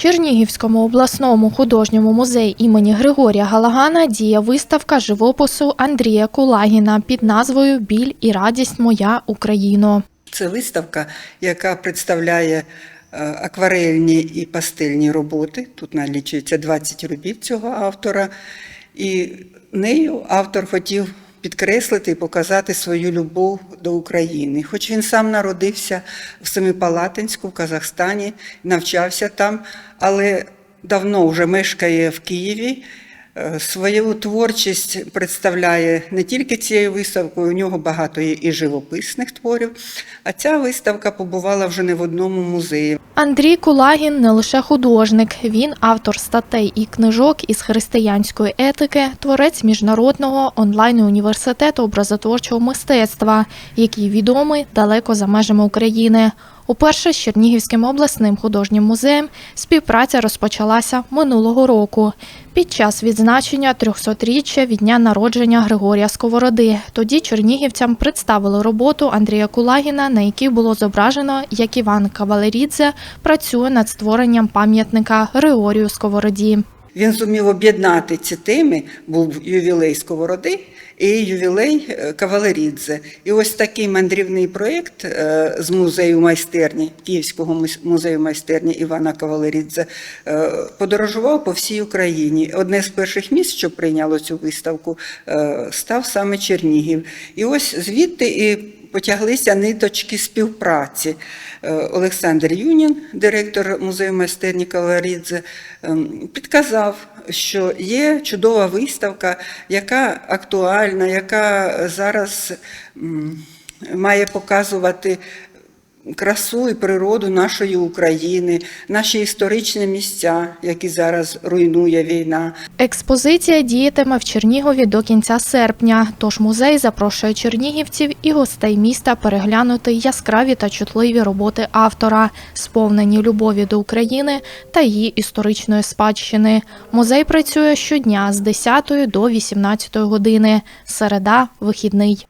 Чернігівському обласному художньому музеї імені Григорія Галагана діє виставка живопису Андрія Кулагіна під назвою Біль і радість моя Україно. Це виставка, яка представляє е, акварельні і пастельні роботи. Тут налічується 20 робіт цього автора. І нею автор хотів підкреслити і показати свою любов до України. Хоч він сам народився в Семипалатинську, в Казахстані, навчався там, але давно вже мешкає в Києві. Е, Свою творчість представляє не тільки цією виставкою, у нього багато є і живописних творів. А ця виставка побувала вже не в одному музеї. Андрій Кулагін не лише художник, він автор статей і книжок із християнської етики, творець міжнародного онлайн-університету образотворчого мистецтва, який відомий далеко за межами України. Уперше з Чернігівським обласним художнім музеєм співпраця розпочалася минулого року під час відзначення 300-річчя від дня народження Григорія Сковороди. Тоді чернігівцям представили роботу Андрія Кулагіна, на якій було зображено, як Іван Кавалерідзе працює над створенням пам'ятника Григорію Сковороді. Він зумів об'єднати ці теми, був ювілей Сковороди і ювілей е, Кавалерідзе. І ось такий мандрівний проєкт е, з музею майстерні, Київського музею майстерні Івана Кавалерідзе, е, подорожував по всій Україні. Одне з перших місць, що прийняло цю виставку, став саме Чернігів. І ось звідти і потяглися ниточки співпраці. Е, Олександр Юнін, директор музею майстерні Каларідзе, ем, підказав, що є чудова виставка, яка актуальна, яка зараз має показувати красу і природу нашої України, наші історичні місця, які зараз руйнує війна. Експозиція діятиме в Чернігові до кінця серпня, тож музей запрошує чернігівців і гостей міста переглянути яскраві та чутливі роботи автора, сповнені любові до України та її історичної спадщини. Музей працює щодня з 10 до 18 години, середа – вихідний.